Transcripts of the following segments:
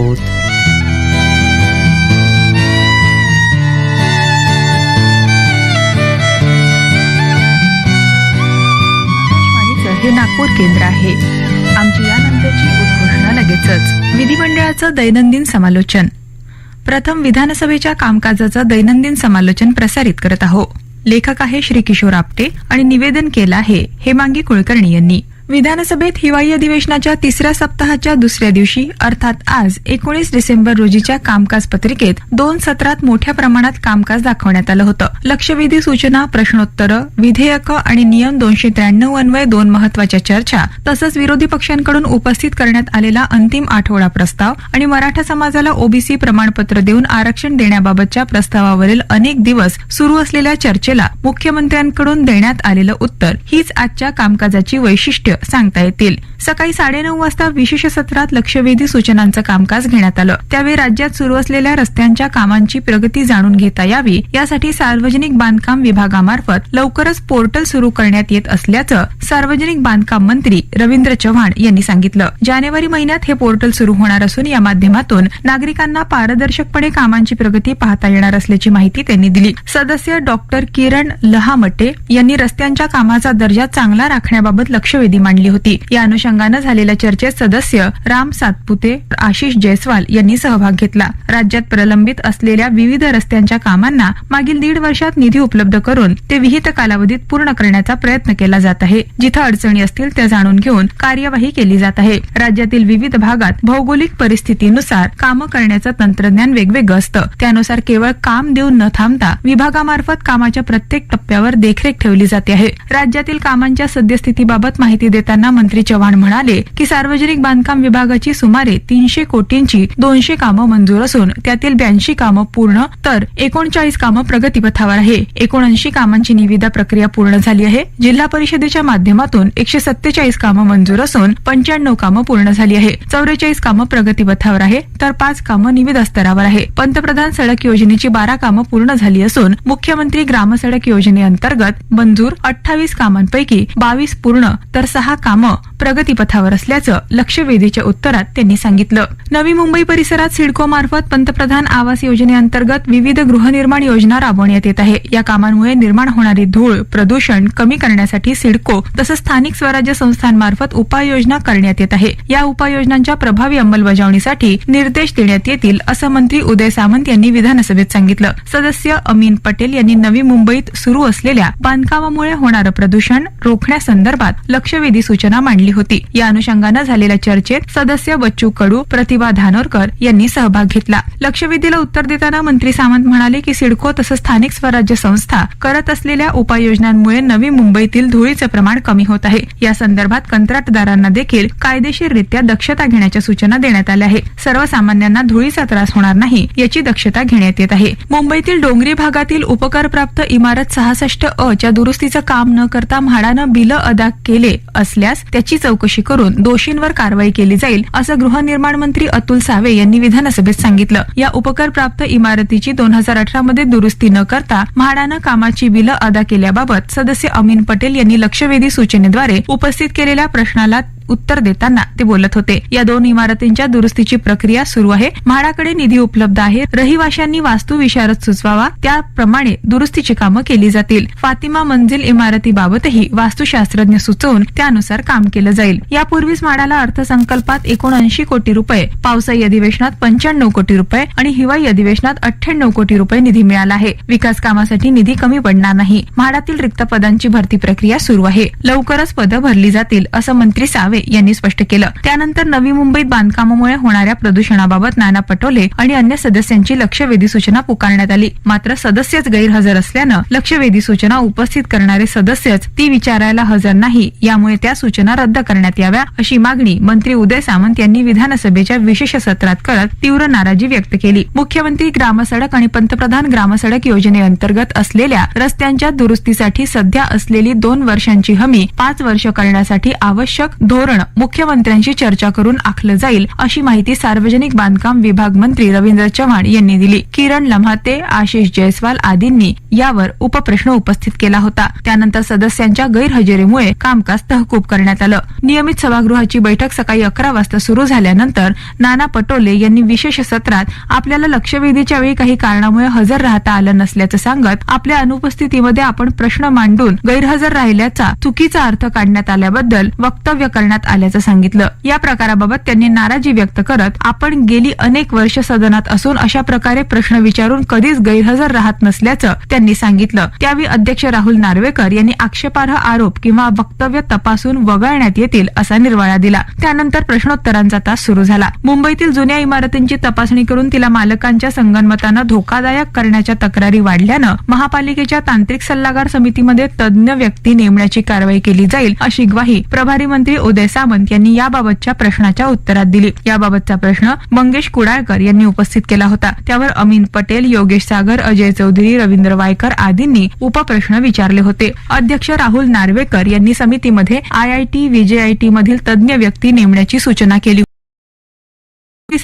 आहोत. हे नागपूर केंद्र आहे. आमची यानंतरची उद्घोषणा लगेचच. विधिमंडळाचं दैनंदिन समालोचन. प्रथम विधानसभेच्या कामकाजाचं दैनंदिन समालोचन प्रसारित करत आहो लेखक आहे श्री किशोर आपटे आणि निवेदन केलं आहे हेमांगी कुलकर्णी यांनी. विधानसभेत हिवाळी अधिवेशनाच्या तिसऱ्या सप्ताहाच्या दुसऱ्या दिवशी अर्थात आज एकोणीस डिसेंबर रोजीच्या कामकाज पत्रिकेत दोन सत्रात मोठ्या प्रमाणात कामकाज दाखवण्यात आलं होतं. लक्षवेधी सूचना प्रश्नोत्तरं विधेयकं आणि नियम दोनशे त्र्याण्णव अन्वय दोन महत्त्वाच्या चर्चा तसंच विरोधी पक्षांकडून उपस्थित करण्यात आलेला अंतिम आठवडा प्रस्ताव आणि मराठा समाजाला ओबीसी प्रमाणपत्र देऊन आरक्षण देण्याबाबतच्या प्रस्तावावरील अनेक दिवस सुरू असलेल्या चर्चेला मुख्यमंत्र्यांकडून देण्यात आलेलं उत्तर हीच आजच्या कामकाजाची वैशिष्ट्य. सांगता येतील. सकाळी साडेनऊ वाजता विशेष सत्रात लक्षवेधी सूचनांचं कामकाज घेण्यात आलं. त्यावेळी राज्यात सुरू असलेल्या रस्त्यांच्या कामांची प्रगती जाणून घेता यावी यासाठी सार्वजनिक बांधकाम विभागामार्फत लवकरच पोर्टल सुरू करण्यात येत असल्याचं सार्वजनिक बांधकाम मंत्री रवींद्र चव्हाण यांनी सांगितलं. जानेवारी महिन्यात हे पोर्टल सुरू होणार असून या माध्यमातून नागरिकांना पारदर्शकपणे कामांची प्रगती पाहता येणार असल्याची माहिती त्यांनी दिली. सदस्य डॉक्टर किरण लहामटे यांनी रस्त्यांच्या कामाचा दर्जा चांगला राखण्याबाबत लक्षवेधी मांडली होती. या अनुषंगानं झालेल्या चर्चेत सदस्य राम सातपुते आशिष जयस्वाल यांनी सहभाग घेतला. राज्यात प्रलंबित असलेल्या विविध रस्त्यांच्या कामांना मागील दीड वर्षात निधी उपलब्ध करून ते विहित कालावधीत पूर्ण करण्याचा प्रयत्न केला जात आहे. जिथं अडचणी असतील त्या जाणून घेऊन कार्यवाही केली जात आहे. राज्यातील विविध भागात भौगोलिक परिस्थितीनुसार कामं करण्याचं तंत्रज्ञान वेगवेगळं असतं. त्यानुसार केवळ काम देऊन न थांबता विभागामार्फत कामाच्या प्रत्येक टप्प्यावर देखरेख ठेवली जाते आहे. राज्यातील कामांच्या सद्यस्थितीबाबत माहिती देताना मंत्री चव्हाण म्हणाले की सार्वजनिक बांधकाम विभागाची सुमारे तीनशे कोटींची दोनशे कामं मंजूर असून त्यातील ब्याऐंशी कामं पूर्ण तर एकोणचाळीस कामं प्रगतीपथावर आहे. एकोणऐंशी कामांची निविदा प्रक्रिया पूर्ण झाली आहे. जिल्हा परिषदेच्या माध्यमातून एकशे सत्तेचाळीस कामं मंजूर असून पंच्याण्णव कामं पूर्ण झाली आहे. चौवेचाळीस कामं प्रगतीपथावर आहे तर पाच कामं निविदा स्तरावर आहे. पंतप्रधान सडक योजनेची बारा कामं पूर्ण झाली असून मुख्यमंत्री ग्रामसडक योजनेअंतर्गत मंजूर अठ्ठावीस कामांपैकी बावीस पूर्ण तर सहा कामं प्रगतीपथावर असल्याचं लक्षवेधीच्या उत्तरात त्यांनी सांगितलं. नवी मुंबई परिसरात सिडको मार्फत पंतप्रधान आवास योजनेअंतर्गत विविध गृहनिर्माण योजना राबवण्यात येत आहे. या कामांमुळे निर्माण होणारी धूळ प्रदूषण कमी करण्यासाठी सिडको तसंच स्थानिक स्वराज्य संस्थांमार्फत उपाययोजना करण्यात येत आहे. या उपाययोजनांच्या प्रभावी अंमलबजावणीसाठी निर्देश देण्यात येतील असं मंत्री उदय सामंत यांनी विधानसभेत सांगितलं. सदस्य अमीन पटेल यांनी नवी मुंबईत सुरू असलेल्या बांधकामामुळे होणारं प्रदूषण रोखण्यासंदर्भात लक्षवेधी सूचना मांडली होती. या अनुषंगानं झालेल्या चर्चेत सदस्य बच्चू कडू प्रतिभा धानोरकर यांनी सहभाग घेतला. लक्षवेधीला उत्तर देताना मंत्री सामंत म्हणाले की सिडको तसंच स्थानिक स्वराज्य संस्था करत असलेल्या उपाययोजनांमुळे नवी मुंबईतील धुळीचं प्रमाण कमी होत आहे. या संदर्भात कंत्राटदारांना देखील कायदेशीररित्या दक्षता घेण्याच्या सूचना देण्यात आल्या आहे सर्वसामान्यांना धुळीचा त्रास होणार नाही याची दक्षता घेण्यात येत आहे. मुंबईतील डोंगरी भागातील उपकारप्राप्त इमारत सहासष्ट अ च्या दुरुस्तीचं काम न करता म्हाडानं बिलं अदा केले असल्यास त्याची चौकशी करून दोषींवर कारवाई केली जाईल असं गृहनिर्माण मंत्री अतुल सावे यांनी विधानसभेत सांगितलं. या उपकर प्राप्त इमारतीची दोन हजार अठरा मध्ये दुरुस्ती न करता म्हाडानं कामाची बिलं अदा केल्याबाबत सदस्य अमीन पटेल यांनी लक्षवेधी सूचनेद्वारे उपस्थित केलेल्या प्रश्नाला उत्तर देताना ते बोलत होते. या दोन इमारतींच्या दुरुस्तीची प्रक्रिया सुरू आहे. म्हाडाकडे निधी उपलब्ध आहे. रहिवाशांनी वास्तू विशारद सुचवावा. त्याप्रमाणे दुरुस्तीची कामं केली जातील. फातिमा मंजिल इमारतीबाबतही वास्तुशास्त्रज्ञ सुचवून त्यानुसार काम केलं जाईल. यापूर्वीच म्हाडाला अर्थसंकल्पात एकोणऐंशी कोटी रुपये पावसाळी अधिवेशनात पंच्याण्णव कोटी रुपये आणि हिवाळी अधिवेशनात अठ्ठ्याण्णव कोटी रुपये निधी मिळाला आहे. विकास कामासाठी निधी कमी पडणार नाही. म्हाडातील रिक्त पदांची भरती प्रक्रिया सुरू आहे. लवकरच पदं भरली जातील असं मंत्री सावे यांनी स्पष्ट केलं. त्यानंतर नवी मुंबईत बांधकामामुळे होणाऱ्या प्रदूषणाबाबत नाना पटोले आणि अन्य सदस्यांची लक्षवेधी सूचना पुकारण्यात आली. मात्र सदस्यच गैरहजर असल्यानं लक्षवेधी सूचना उपस्थित करणारे सदस्यच ती विचारायला हजर नाही. यामुळे त्या सूचना रद्द करण्यात याव्या अशी मागणी मंत्री उदय सामंत यांनी विधानसभेच्या विशेष सत्रात करत तीव्र नाराजी व्यक्त केली. मुख्यमंत्री ग्रामसडक आणि पंतप्रधान ग्रामसडक योजनेअंतर्गत असलेल्या रस्त्यांच्या दुरुस्तीसाठी सध्या असलेली दोन वर्षांची हमी पाच वर्ष करण्यासाठी आवश्यक धोरण धोरण मुख्यमंत्र्यांशी चर्चा करून आखलं जाईल अशी माहिती सार्वजनिक बांधकाम विभाग मंत्री रवींद्र चव्हाण यांनी दिली. किरण लम्हाते आशिष जयस्वाल आदींनी यावर उपप्रश्न उपस्थित केला होता. त्यानंतर सदस्यांच्या गैरहजेरीमुळे कामकाज तहकूब करण्यात आलं. नियमित सभागृहाची बैठक सकाळी अकरा वाजता सुरू झाल्यानंतर नाना पटोले यांनी विशेष सत्रात आपल्याला लक्षवेधीच्या वेळी काही कारणामुळे हजर राहता आलं नसल्याचं सांगत आपल्या अनुपस्थितीमध्ये आपण प्रश्न मांडून गैरहजर राहिल्याचा चुकीचा अर्थ काढण्यात आल्याबद्दल वक्तव्य करण्यात आल्याचं सांगितलं. या प्रकाराबाबत त्यांनी नाराजी व्यक्त करत आपण गेली अनेक वर्ष सदनात असून अशा प्रकारे प्रश्न विचारून कधीच गैरहजर राहत नसल्याचं त्यांनी सांगितलं. त्यावेळी अध्यक्ष राहुल नार्वेकर यांनी आक्षेपार्ह आरोप किंवा वक्तव्य तपासून वगळण्यात येतील असा निर्वाळा दिला. त्यानंतर प्रश्नोत्तरांचा तास सुरू झाला. मुंबईतील जुन्या इमारतींची तपासणी करून तिला मालकांच्या संगनमतानं धोकादायक करण्याच्या तक्रारी वाढल्यानं महापालिकेच्या तांत्रिक सल्लागार समितीमध्ये तज्ज्ञ व्यक्ती नेमण्याची कारवाई केली जाईल अशी ग्वाही प्रभारी मंत्री उदय सामंत यांनी याबाबतच्या प्रश्नाच्या उत्तरात दिली. याबाबतचा प्रश्न मंगेश कुडाळकर यांनी उपस्थित केला होता. त्यावर अमीन पटेल योगेश सागर अजय चौधरी रवींद्र वायकर आदींनी उपप्रश्न विचारले होते. अध्यक्ष राहुल नार्वेकर यांनी समितीमध्ये आयआयटी व्हीजेआयटी मधील तज्ज्ञ व्यक्ती नेमण्याची सूचना केली.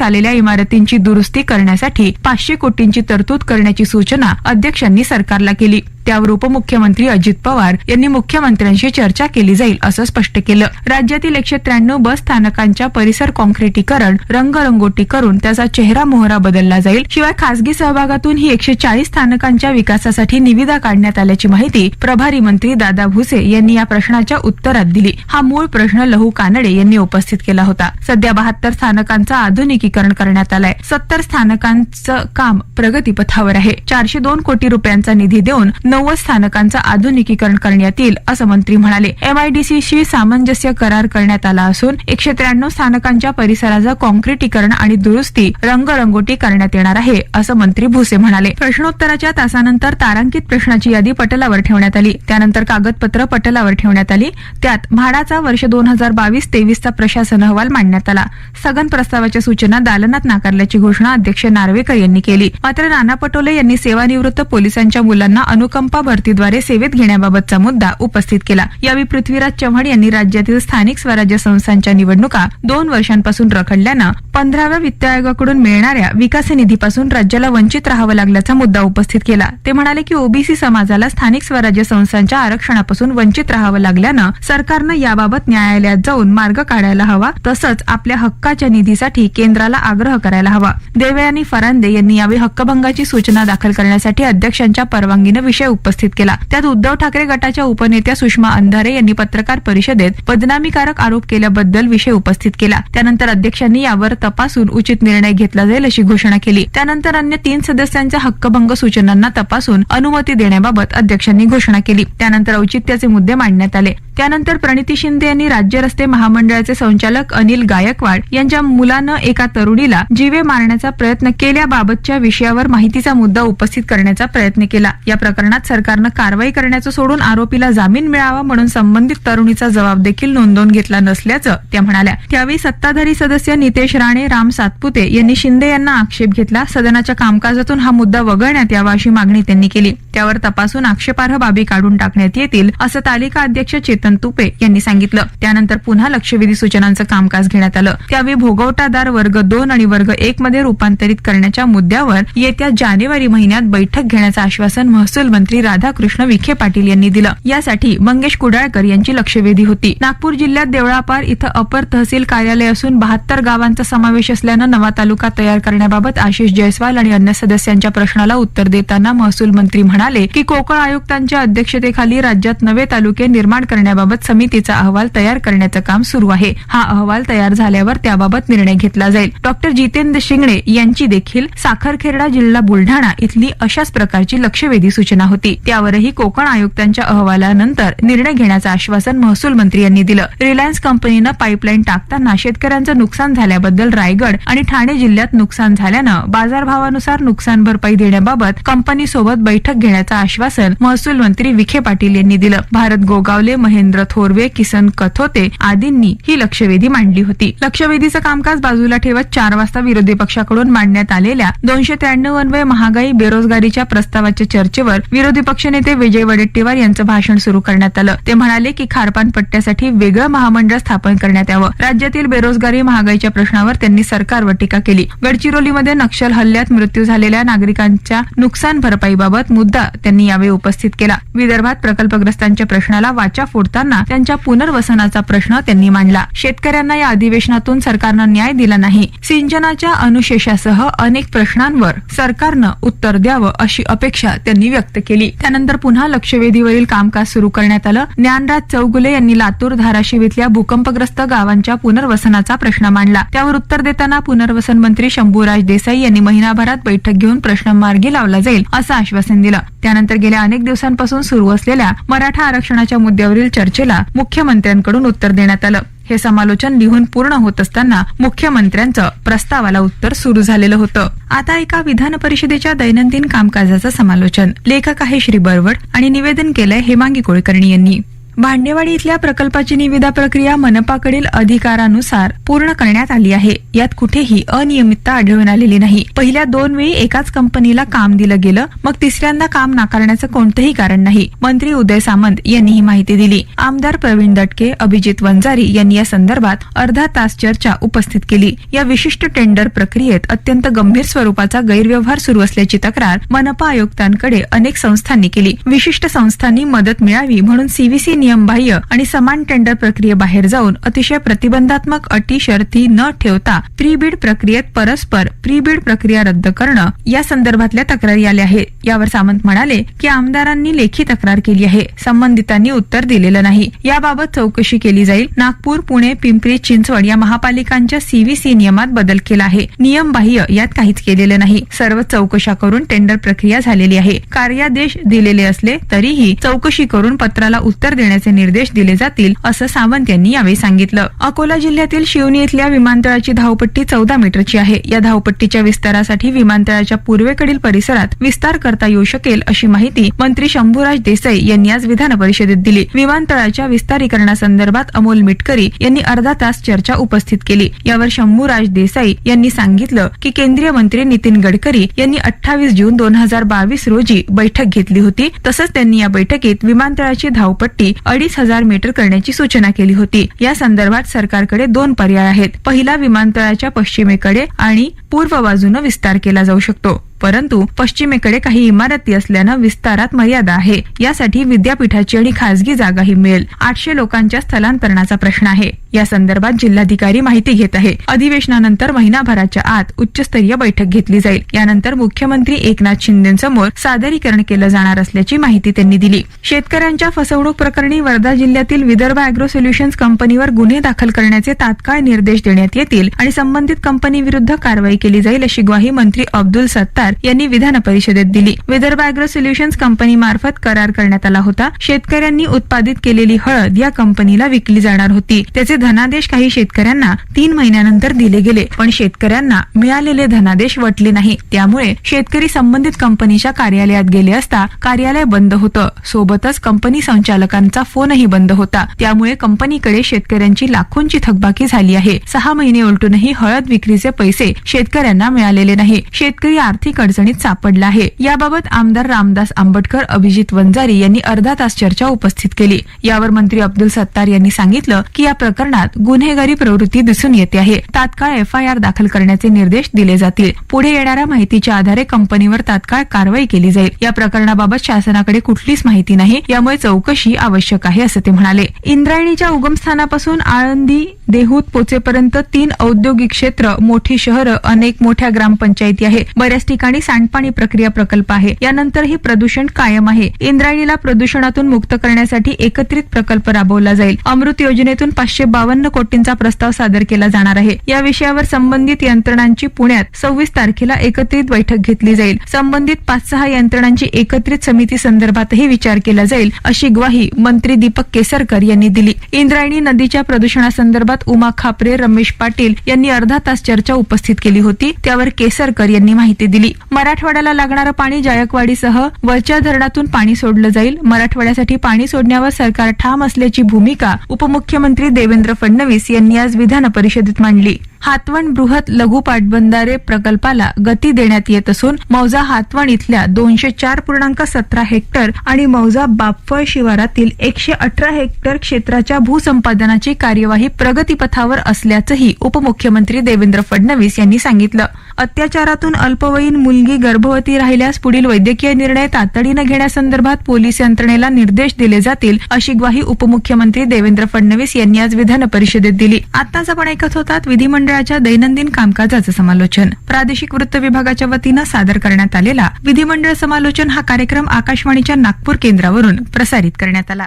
आलेल्या इमारतींची दुरुस्ती करण्यासाठी पाचशे कोटींची तरतूद करण्याची सूचना अध्यक्षांनी सरकारला केली. त्यावर उपमुख्यमंत्री अजित पवार यांनी मुख्यमंत्र्यांशी चर्चा केली जाईल असं स्पष्ट केलं. राज्यातील एकशे त्र्याण्णव बस स्थानकांच्या परिसर कॉन्क्रिटीकरण रंगरंगोटी करून त्याचा चेहरा मोहरा बदलला जाईल. शिवाय खासगी सहभागातून ही एकशे चाळीस स्थानकांच्या विकासासाठी निविदा काढण्यात आल्याची माहिती प्रभारी मंत्री दादा भुसे यांनी या प्रश्नाच्या उत्तरात दिली. हा मूळ प्रश्न लहू कानडे यांनी उपस्थित केला होता. सध्या बहात्तर स्थानकांचं आधुनिकीकरण करण्यात आलंय. सत्तर स्थानकांचं काम प्रगतीपथावर आहे. चारशे दोन कोटी रुपयांचा निधी देऊन नव्वद स्थानकांचं आधुनिकीकरण करण्यात येईल असं मंत्री म्हणाले. एमआयडीसीशी सामंजस्य करार करण्यात आला असून एकशे त्र्याण्णव स्थानकांच्या परिसराचं कॉन्क्रिटीकरण आणि दुरुस्ती रंगरंगोटी करण्यात येणार आहे असं मंत्री भुसे म्हणाले. प्रश्नोत्तराच्या तासानंतर तारांकित प्रश्नाची यादी पटलावर ठेवण्यात आली. त्यानंतर कागदपत्र पटलावर ठेवण्यात आली. त्यात म्हाडाचा वर्ष दोन हजार बावीस तेवीसचा प्रशासन अहवाल मांडण्यात आला. स्थगन प्रस्तावाच्या सूचना दालनात नाकारल्याची घोषणा अध्यक्ष नार्वेकर यांनी केली. मात्र नाना पटोले यांनी सेवानिवृत्त पोलिसांच्या मुलांना अनुकंपा भरतीद्वारे सेवेत घेण्याबाबतचा मुद्दा उपस्थित केला. यावेळी पृथ्वीराज चव्हाण यांनी राज्यातील स्थानिक स्वराज्य संस्थांच्या निवडणुका दोन वर्षांपासून रखडल्यानं पंधराव्या वित्त आयोगाकडून मिळणाऱ्या विकास निधीपासून राज्याला वंचित राहावं लागल्याचा मुद्दा उपस्थित केला. ते म्हणाले की ओबीसी समाजाला स्थानिक स्वराज्य संस्थांच्या आरक्षणापासून वंचित राहावं लागल्यानं सरकारनं याबाबत न्यायालयात जाऊन मार्ग काढायला हवा तसंच आपल्या हक्काच्या निधीसाठी केंद्राला आग्रह करायला हवा. देवयानी फरांदे यांनी यावेळी हक्कभंगाची सूचना दाखल करण्यासाठी अध्यक्षांच्या परवानगीनं विषय उपस्थित केला. त्यात उद्धव ठाकरे गटाच्या उपनेत्या सुषमा अंधारे यांनी पत्रकार परिषदेत बदनामीकारक आरोप केल्याबद्दल विषय उपस्थित केला. त्यानंतर अध्यक्षांनी यावर तपासून उचित निर्णय घेतला जाईल अशी घोषणा केली. त्यानंतर अन्य तीन सदस्यांच्या हक्कभंग सूचनांना तपासून अनुमती देण्याबाबत अध्यक्षांनी घोषणा केली. त्यानंतर औचित्याचे मुद्दे मांडण्यात आले. त्यानंतर प्रणिती शिंदे यांनी राज्य रस्ते महामंडळाचे संचालक अनिल गायकवाड यांच्या मुलानं एका तरुणीला जीवे मारण्याचा प्रयत्न केल्याबाबतच्या विषयावर माहितीचा मुद्दा उपस्थित करण्याचा प्रयत्न केला. या प्रकरणात सरकारनं कारवाई करण्याचं सोडून आरोपीला जामीन मिळावा म्हणून संबंधित तरुणीचा जबाब देखील नोंदवून घेतला नसल्याचं त्या म्हणाल्या. त्यावेळी सत्ताधारी सदस्य नितेश राणे राम सातपुते यांनी शिंदे यांना आक्षेप घेतला. सदनाच्या कामकाजातून हा मुद्दा वगळण्यात यावा अशी मागणी त्यांनी केली. त्यावर तपासून आक्षेपार्ह बाबी काढून टाकण्यात येतील असं तालिका अध्यक्ष चेतन तुपे यांनी सांगितलं. त्यानंतर पुन्हा लक्षवेधी सूचनांचं कामकाज घेण्यात आलं. त्यावेळी भोगवटादार वर्ग दोन आणि वर्ग एक मध्ये रूपांतरित करण्याच्या मुद्द्यावर येत्या जानेवारी महिन्यात बैठक घेण्याचं आश्वासन महसूल मंत्री राधाकृष्ण विखे पाटील यांनी दिलं. यासाठी मंगेश कुडाळकर यांची लक्षवेधी होती. नागपूर जिल्ह्यात देवळापार इथं अपर तहसील कार्यालय असून बहात्तर गावांचा समावेश असल्यानं नवा तालुका तयार करण्याबाबत आशिष जयस्वाल आणि अन्य सदस्यांच्या प्रश्नाला उत्तर देताना महसूल मंत्री म्हणाले की कोकण आयुक्तांच्या अध्यक्षतेखाली राज्यात नवे तालुके निर्माण करण्याबाबत समितीचा अहवाल तयार करण्याचं काम सुरू आहे. हा अहवाल तयार झाल्यावर त्याबाबत निर्णय घेतला जाईल. डॉक्टर जितेंद्र शिंगणे यांची देखील साखरखेरडा जिल्हा बुलढाणा इथली अशाच प्रकारची लक्षवेधी सूचना होती. होती. त्यावरही कोकण आयुक्तांच्या अहवालानंतर निर्णय घेण्याचं आश्वासन महसूल मंत्री यांनी दिलं. रिलायन्स कंपनीनं पाईपलाईन टाकताना शेतकऱ्यांचं नुकसान झाल्याबद्दल रायगड आणि ठाणे जिल्ह्यात नुकसान झाल्यानं बाजारभावानुसार नुकसान भरपाई देण्याबाबत कंपनीसोबत बैठक घेण्याचं आश्वासन महसूल मंत्री विखे पाटील यांनी दिलं. भारत गोगावले महेंद्र थोरवे किसन कथोते आदींनी ही लक्षवेधी मांडली होती. लक्षवेधीचं कामकाज बाजूला ठेवत चार वाजता विरोधी पक्षाकडून मांडण्यात आलेल्या दोनशे त्र्याण्णव अन्वय महागाई बेरोजगारीच्या प्रस्तावाच्या चर्चेवर विरोधी पक्षनेते विजय वडेट्टीवार यांचं भाषण सुरू करण्यात आलं. ते म्हणाले की खारपान पट्ट्यासाठी वेगळं महामंडळ स्थापन करण्यात यावं. राज्यातील बेरोजगारी महागाईच्या प्रश्नावर त्यांनी सरकारवर टीका केली. गडचिरोलीमध्ये नक्षल हल्ल्यात मृत्यू झालेल्या नागरिकांच्या नुकसान भरपाईबाबत मुद्दा त्यांनी यावेळी उपस्थित केला. विदर्भात प्रकल्पग्रस्तांच्या प्रश्नाला वाचा फोडताना त्यांच्या पुनर्वसनाचा प्रश्न त्यांनी मांडला. शेतकऱ्यांना या अधिवेशनातून सरकारनं न्याय दिला नाही. सिंचनाच्या अनुशेषासह अनेक प्रश्नांवर सरकारनं उत्तर द्यावं अशी अपेक्षा त्यांनी व्यक्त केली. त्यानंतर पुन्हा लक्षवेधीवरील कामकाज सुरू करण्यात आलं. ज्ञानराज चौगुले यांनी लातूर धाराशिव इथल्या भूकंपग्रस्त गावांच्या पुनर्वसनाचा प्रश्न मांडला. त्यावर उत्तर देताना पुनर्वसन मंत्री शंभूराज देसाई यांनी महिनाभरात बैठक घेऊन प्रश्न मार्गी लावला जाईल असं आश्वासन दिलं. त्यानंतर गेल्या अनेक दिवसांपासून सुरू असलेल्या मराठा आरक्षणाच्या मुद्द्यावरील चर्चेला मुख्यमंत्र्यांकडून उत्तर देण्यात आलं. हे समालोचन लिहून पूर्ण होत असताना मुख्यमंत्र्यांचं प्रस्तावाला उत्तर सुरू झालेलं होतं. आता एका विधान परिषदेच्या दैनंदिन कामकाजाचं समालोचन. लेखक आहे श्री बरवड आणि निवेदन केलंय हेमांगी कुलकर्णी यांनी. भांडेवाडी इथल्या प्रकल्पाची निविदा प्रक्रिया मनपाकडील अधिकारानुसार पूर्ण करण्यात आली आहे. यात कुठेही अनियमितता आढळून आलेली नाही. पहिल्या दोन वेळी एकाच कंपनीला काम दिलं गेलं मग तिसऱ्यांदा काम नाकारण्याचं कोणतंही कारण नाही मंत्री उदय सामंत यांनी ही माहिती दिली. आमदार प्रवीण दटके अभिजित वंजारी यांनी या संदर्भात अर्धा तास चर्चा उपस्थित केली. या विशिष्ट टेंडर प्रक्रियेत अत्यंत गंभीर स्वरूपाचा गैरव्यवहार सुरू असल्याची तक्रार मनपा आयुक्तांकडे अनेक संस्थांनी केली. विशिष्ट संस्थांनी मदत मिळावी म्हणून सीव्हीसी नियमबाह्य आणि समान टेंडर प्रक्रियेबाहेर जाऊन अतिशय प्रतिबंधात्मक अटी शर्ती न ठेवता प्री बीड प्रक्रियेत परस्पर प्री बीड प्रक्रिया रद्द करणं या संदर्भातल्या तक्रारी आल्या आहेत. यावर सामंत म्हणाले की आमदारांनी लेखी तक्रार केली आहे. संबंधितांनी उत्तर दिलेलं नाही. याबाबत चौकशी केली जाईल. नागपूर पुणे पिंपरी चिंचवड या महापालिकांच्या सीव्हीसी नियमात बदल केला आहे. नियम बाह्य यात काहीच केलेलं नाही. सर्व चौकशा करून टेंडर प्रक्रिया झालेली आहे. कार्यादेश दिलेले असले तरीही चौकशी करून पत्राला उत्तर करण्याचे निर्देश दिले जातील असं सावंत यांनी यावेळी सांगितलं. अकोला जिल्ह्यातील शिवनी इथल्या विमानतळाची धावपट्टी चौदा मीटरची आहे. या धावपट्टीच्या विस्तारासाठी विमानतळाच्या पूर्वेकडील परिसरात विस्तार करता येऊ शकेल अशी माहिती मंत्री शंभूराज देसाई यांनी आज विधान परिषदेत दिली. विमानतळाच्या विस्तारीकरणासंदर्भात अमोल मिटकरी यांनी अर्धा तास चर्चा उपस्थित केली. यावर शंभूराज देसाई यांनी सांगितलं की केंद्रीय मंत्री नितीन गडकरी यांनी अठ्ठावीस जून दोन हजार बावीस रोजी बैठक घेतली होती. तसंच त्यांनी या बैठकीत विमानतळाची धावपट्टी अडीच हजार मीटर करण्याची सूचना केली होती. या संदर्भात सरकारकडे दोन पर्याय आहेत. पहिला विमानतळाच्या पश्चिमेकडे आणि पूर्व बाजूनं विस्तार केला जाऊ शकतो. परंतु पश्चिमेकडे काही इमारती असल्यानं विस्तारात मर्यादा आहे. यासाठी विद्यापीठाची आणि खासगी जागाही मिळेल. आठशे लोकांच्या स्थलांतरणाचा प्रश्न आहे. या संदर्भात जिल्हाधिकारी माहिती घेत आहे. अधिवेशनानंतर महिनाभराच्या आत उच्चस्तरीय बैठक घेतली जाईल. यानंतर मुख्यमंत्री एकनाथ शिंदेसमोर सादरीकरण केलं जाणार असल्याची माहिती त्यांनी दिली. शेतकऱ्यांच्या फसवणूक प्रकरणी वर्धा जिल्ह्यातील विदर्भ अॅग्रो सोल्युशन्स कंपनीवर गुन्हे दाखल करण्याचे तात्काळ निर्देश देण्यात येतील आणि संबंधित कंपनी विरुद्ध कारवाई केली जाईल अशी ग्वाही मंत्री अब्दुल सत्तार पवार यांनी विधान परिषदेत दिली. विदर्भ अॅग्रो सोल्युशन्स कंपनी मार्फत करार करण्यात आला होता. शेतकऱ्यांनी उत्पादित केलेली हळद या कंपनीला विकली जाणार होती. त्याचे धनादेश काही शेतकऱ्यांना तीन महिन्यानंतर दिले गेले. पण शेतकऱ्यांना मिळालेले धनादेश वटले नाही. त्यामुळे शेतकरी संबंधित कंपनीच्या कार्यालयात गेले असता कार्यालय बंद होतं. सोबतच कंपनी संचालकांचा फोनही बंद होता. त्यामुळे कंपनीकडे शेतकऱ्यांची लाखोंची थकबाकी झाली आहे. सहा महिने उलटूनही हळद विक्रीचे पैसे शेतकऱ्यांना मिळालेले नाही. शेतकरी आर्थिक अडचणीत सापडला आहे. याबाबत आमदार रामदास आंबटकर अभिजित वंजारी यांनी अर्धा तास चर्चा उपस्थित केली. यावर मंत्री अब्दुल सत्तार यांनी सांगितलं की या प्रकरणात गुन्हेगारी प्रवृत्ती दिसून येते आहे. तात्काळ एफआयआर दाखल करण्याचे निर्देश दिले जातील. पुढे येणाऱ्या माहितीच्या आधारे कंपनीवर तात्काळ कारवाई केली जाईल. या प्रकरणाबाबत शासनाकडे कुठलीच माहिती नाही. यामुळे चौकशी आवश्यक आहे असं ते म्हणाले. इंद्रायणीच्या उगमस्थानापासून आळंदी देहूत पोचेपर्यंत तीन औद्योगिक क्षेत्र मोठी शहरं अनेक मोठ्या ग्रामपंचायती आहे बऱ्याच ठिकाणी सांडपाणी प्रक्रिया प्रकल्प आहे. यानंतरही प्रदूषण कायम आहे. इंद्रायणीला प्रदूषणातून मुक्त करण्यासाठी एकत्रित प्रकल्प राबवला जाईल. अमृत योजनेतून पाचशे बावन्न कोटींचा प्रस्ताव सादर केला जाणार आहे. या विषयावर संबंधित यंत्रणांची पुण्यात सव्वीस तारखेला एकत्रित बैठक घेतली जाईल. संबंधित पाच सहा यंत्रणांची एकत्रित समिती संदर्भातही विचार केला जाईल अशी ग्वाही मंत्री दीपक केसरकर यांनी दिली. इंद्रायणी नदीच्या प्रदूषणासंदर्भात उमा खापरे रमेश पाटील यांनी अर्धा तास चर्चा उपस्थित केली होती. त्यावर केसरकर यांनी माहिती दिली. मराठवाड्याला लागणारं पाणी जायकवाडीसह वरच्या धरणातून पाणी सोडलं जाईल. मराठवाड्यासाठी पाणी सोडण्यावर सरकार ठाम असल्याची भूमिका उपमुख्यमंत्री देवेंद्र फडणवीस यांनी आज विधान परिषदेत मांडली. हातवण बृहत लघु पाटबंधारे प्रकल्पाला गती देण्यात येत असून मौजा हातवण इथल्या दोनशे चार पूर्णांक सतरा हेक्टर आणि मौजा बापफळ शिवारातील एकशे अठरा हेक्टर क्षेत्राच्या भूसंपादनाची कार्यवाही प्रगतीपथावर असल्याचंही उपमुख्यमंत्री देवेंद्र फडणवीस यांनी सांगितलं. अत्याचारातून अल्पवयीन मुलगी गर्भवती राहिल्यास पुढील वैद्यकीय निर्णय तातडीनं घेण्यासंदर्भात पोलीस यंत्रणेला निर्देश दिले जातील अशी ग्वाही उपमुख्यमंत्री देवेंद्र फडणवीस यांनी आज विधान परिषदेत दिली. आताच आपण ऐकत होतात विधिमंडळाच्या दैनंदिन कामकाजाचं समालोचन. प्रादेशिक वृत्त विभागाच्या वतीनं सादर करण्यात आलेला विधिमंडळ समालोचन हा कार्यक्रम आकाशवाणीच्या नागपूर केंद्रावरून प्रसारित करण्यात आला.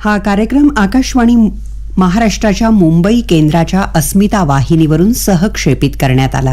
हा कार्यक्रम आकाशवाणी महाराष्ट्राच्या मुंबई केंद्राच्या अस्मिता वाहिनीवरून सहक्षेपित करण्यात आला.